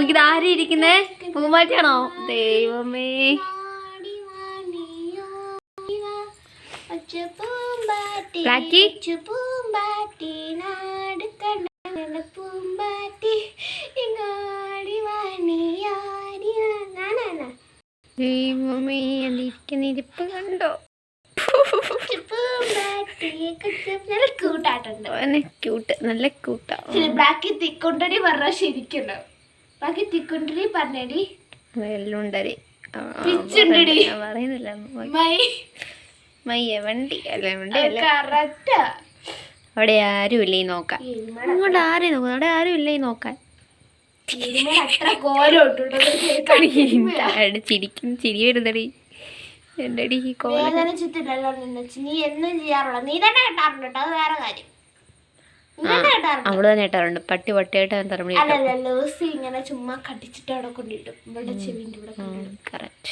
നോക്കിയത് ആരും ഇരിക്കുന്നേ? പൂമ്പാറ്റാണോ ദൈവമേ. നാനാ ദൈവമേ ഇരിപ്പ് കണ്ടോ? നല്ല ക്യൂട്ട് നല്ല ക്യൂട്ടാ ബ്ലാക്കി തിക്കുണ്ടടി പറഞ്ഞ ശരിക്കുണ്ടോ ബാക്കി തിക്കുണ്ടടി പറഞ്ഞടി. വെല്ലുണ്ടരി. പറയുന്നില്ല. മയ്യ വണ്ടി. അല്ല വണ്ടി അല്ല. അവിടെ ആരും ഇല്ലേ നോക്കാൻ. അങ്ങോട്ട് ആരെയും നോക്കാം? അവിടെ ആരും ഇല്ലേ നോക്കാൻ. അത്ര കോലോട്ടുണ്ടോ ചിരിക്കും ചിരി വരുന്നടി. എന്റെ ഈ നീ എന്നും ചെയ്യാറുള്ള. നീ തന്നെ കേട്ടാറുണ്ട് കേട്ടോ. അത് വേറെ കാര്യം. അവൾ തന്നെ ഇട്ടാറുണ്ട്. പട്ടി പട്ടിയായിട്ട് അവൻ തറമണി ഇങ്ങനെ ചുമ്മാ കടിച്ചിട്ട് അവിടെ കൊണ്ടിട്ടും ഇവിടെ ചെവിന്റെ ഇവിടെ കറക്റ്റ്